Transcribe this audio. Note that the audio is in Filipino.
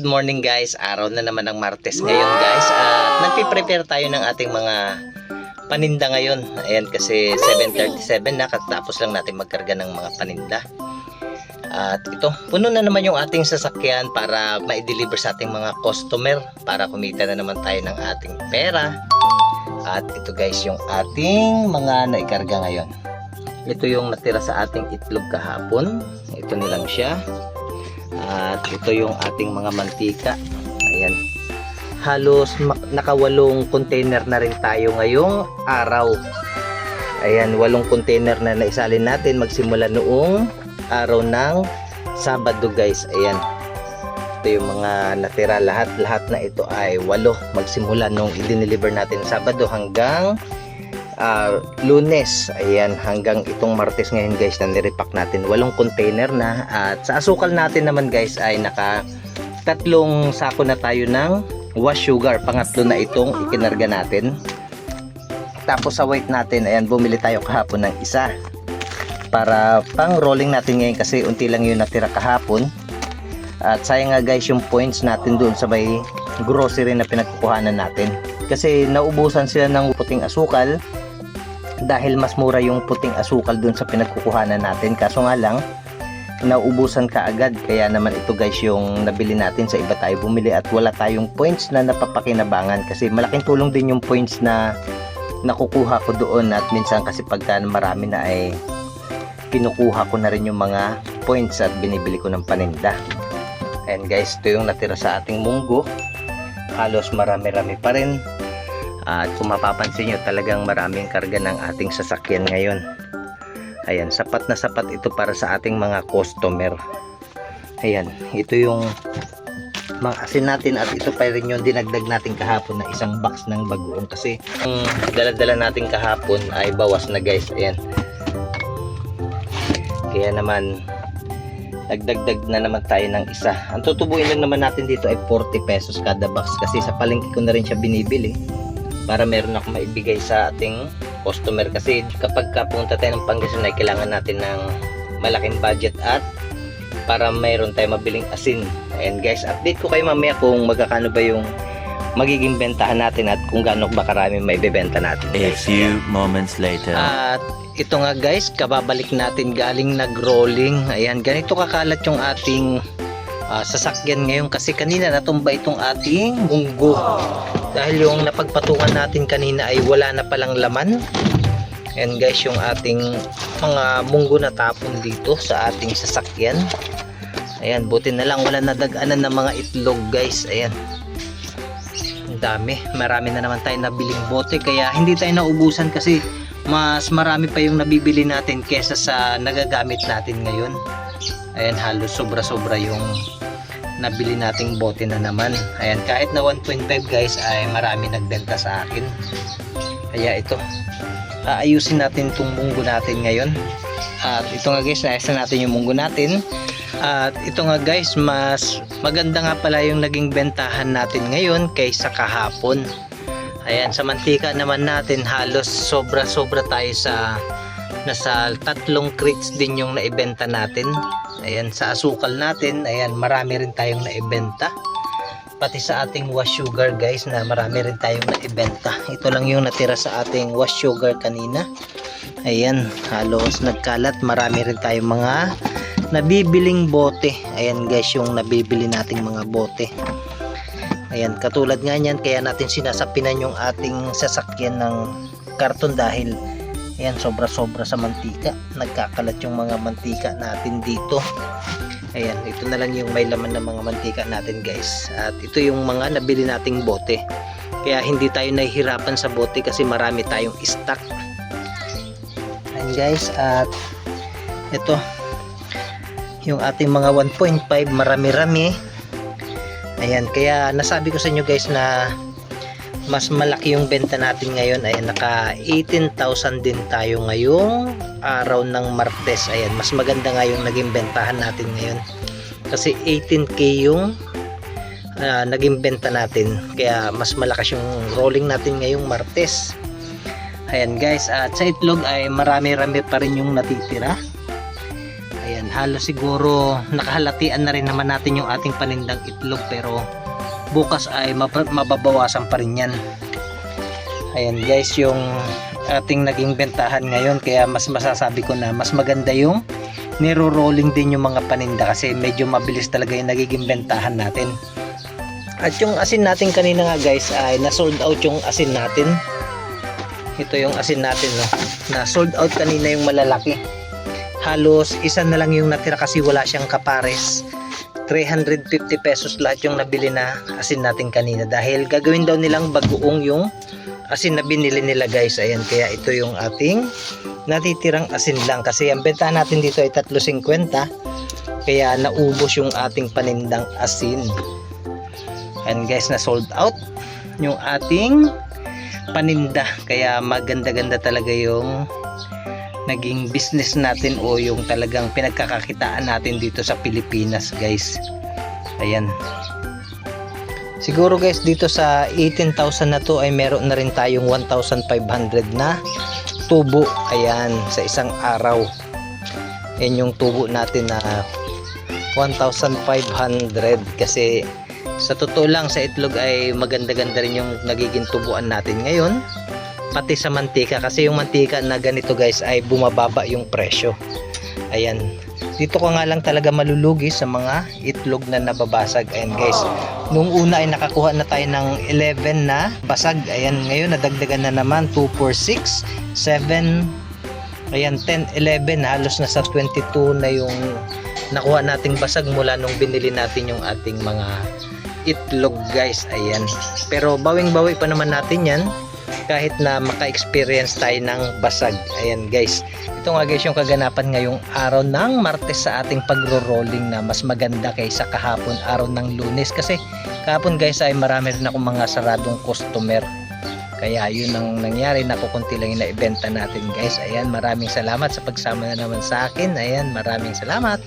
Good morning guys, araw na naman ng Martes ngayon guys. At nagpiprepare tayo ng ating mga paninda ngayon. Ayan kasi 7.37 na katapos lang natin magkarga ng mga paninda. At ito, puno na naman yung ating sasakyan para ma-deliver sa ating mga customer Para kumita na naman tayo ng ating pera. At ito guys yung ating mga naikarga ngayon. Ito yung natira sa ating itlog kahapon. Ito nilang siya at ito yung ating mga mantika. Ayan. Halos nakawalong container na rin tayo ngayong araw. Ayan, walong container na naisalin natin magsimula noong araw ng Sabado guys. Ayan. Ito yung mga natira lahat. Lahat na ito ay walo. Magsimula nung i-deliver natin Sabado hanggang ah, lunes. Ayan hanggang itong martes ngayon guys na nirepack natin. Walong container na. At sa asukal natin naman guys ay naka tatlong sako na tayo ng wash sugar. Pangatlo na itong ikinarga natin. Tapos sa weight natin ayan bumili tayo kahapon ng isa. Para pang rolling natin ngayon kasi unti lang yung natira kahapon. At sayang nga guys yung points natin doon sa may grocery na pinagkukuhanan natin. Kasi naubusan sila ng puting asukal dahil mas mura yung puting asukal dun sa pinagkukuhanan natin. Kaso nga lang naubusan ka agad. Kaya naman ito guys yung nabili natin sa iba tayo bumili at wala tayong points na napapakinabangan kasi malaking tulong din yung points na nakukuha ko doon. At minsan kasi pagka marami na ay kinukuha ko na rin yung mga points at binibili ko ng paninda. And guys ito yung natira sa ating munggo. Halos marami-rami pa rin at kung mapapansin nyo talagang maraming karga ng ating sasakyan ngayon. Ayan, sapat na sapat ito para sa ating mga customer. Ayan, ito yung mga asin natin at ito pa rin yung dinagdag natin kahapon na isang box ng bagoong kasi ang dala-dala natin kahapon ay bawas na guys. Ayan. Kaya naman nagdagdag na naman tayo ng isa. Ang tutubuin lang naman natin dito ay 40 pesos kada box kasi sa palengke ko na rin siya binibili para meron ako maibigay sa ating customer kasi kapag kapunta tayo ng Pangasinan ay kailangan natin ng malaking budget at para mayroon tayo mabiling asin and guys update ko kayo mamaya kung magkakano ba yung magiging bentahan natin at kung gaano ba karami may bebenta natin A guys. few moments later. At ito nga guys, kababalik natin galing nag-rolling. Ayan, ganito kakalat yung ating ah, sasakyan ngayon kasi kanina natumba itong ating munggo. Dahil yung napagpatungan natin kanina ay wala na palang laman. Ayan guys, yung ating mga munggo na tapon dito sa ating sasakyan. Ayan, buti na lang wala nadaganan ng mga itlog guys. Ayan. Ang dami. Marami na naman tayo nabiling bote kaya hindi tayo naubusan kasi mas marami pa yung nabibili natin kesa sa nagagamit natin ngayon. Ayan, halos sobra-sobra yung nabili nating bote na naman. Ayan, kahit na 1.5 guys ay marami nagbenta sa akin. Kaya ito, aayusin natin itong munggo natin ngayon. At ito nga guys, naayos na natin yung munggo natin. At ito nga guys, mas maganda nga pala yung naging bentahan natin ngayon kaysa kahapon. Ayan, sa mantika naman natin halos sobra-sobra tayo sa nasa tatlong crates din yung naibenta natin. Ayan, sa asukal natin, ayan, marami rin tayong naibenta. Pati sa ating wash sugar guys na marami rin tayong naibenta. Ito lang yung natira sa ating wash sugar kanina. Ayan, halos nagkalat. Marami rin tayong mga nabibiling bote. Ayan guys, yung nabibili nating mga bote. Ayan, katulad nga niyan, kaya natin sinasapinan yung ating sasakyan ng karton dahil ayan, sobra-sobra sa mantika. Nagkakalat yung mga mantika natin dito. Ayan, ito na lang yung may laman ng mga mantika natin guys. At ito yung mga nabili nating bote. Kaya hindi tayo nahihirapan sa bote kasi marami tayong stock. Ayan guys, at ito yung ating mga 1.5 marami-rami Ayan, kaya nasabi ko sa inyo guys na mas malaki yung benta natin ngayon. Ayan, naka 18,000 din tayo ngayong araw ng Martes. Ayan, mas maganda nga yung naging bentahan natin ngayon. Kasi 18k yung ah, naging benta natin. Kaya mas malakas yung rolling natin ngayong Martes. Ayan guys, at sa itlog ay marami-rami pa rin yung natitira. Halos siguro nakahalatian na rin naman natin yung ating panindang itlog pero bukas ay mab- mababawasan pa rin yan. Ayan guys, yung ating naging bentahan ngayon kaya mas masasabi ko na mas maganda yung niro-rolling din yung mga paninda kasi medyo mabilis talaga yung nagiging bentahan natin. At yung asin natin kanina nga guys ay na-sold out yung asin natin. Ito yung asin natin no. Na-sold out kanina yung malalaki. Halos isa na lang yung natira kasi wala siyang kapares. 350 pesos lahat yung nabili na asin natin kanina dahil gagawin daw nilang bagoong yung asin na binili nila guys. Ayan kaya ito yung ating natitirang asin lang kasi ang benta natin dito ay 3.50 kaya naubos yung ating panindang asin. And guys, na sold out yung ating paninda. Kaya maganda-ganda talaga yung naging business natin o yung talagang pinagkakakitaan natin dito sa Pilipinas, guys. Ayan. Siguro guys, dito sa 18,000 na to ay meron na rin tayong 1,500 na tubo. Ayan, sa isang araw. Yan yung tubo natin na 1,500 kasi sa totoo lang sa itlog ay maganda-ganda rin yung nagiging tubuan natin ngayon pati sa mantika kasi yung mantika na ganito guys ay bumababa yung presyo. Ayan. Dito ko nga lang talaga malulugi sa mga itlog na nababasag. Ayan guys. Nung una ay nakakuha na tayo ng 11 na basag. Ayan ngayon nadagdagan na naman. 2 4 6 7 ayan 10 11 halos nasa 22 na yung nakuha nating basag mula nung binili natin yung ating mga itlog guys. Ayan. Pero bawing bawi pa naman natin yan kahit na maka-experience tayo ng basag. Ayan guys. Ito nga guys yung kaganapan ngayong araw ng Martes sa ating pagro-rolling na mas maganda kaysa kahapon araw ng Lunes. Kasi kahapon guys ay marami rin akong mga saradong customer. Kaya yun ang nangyari. Nakukunti lang yung naibenta natin guys. Ayan maraming salamat sa pagsama na naman sa akin. Ayan maraming salamat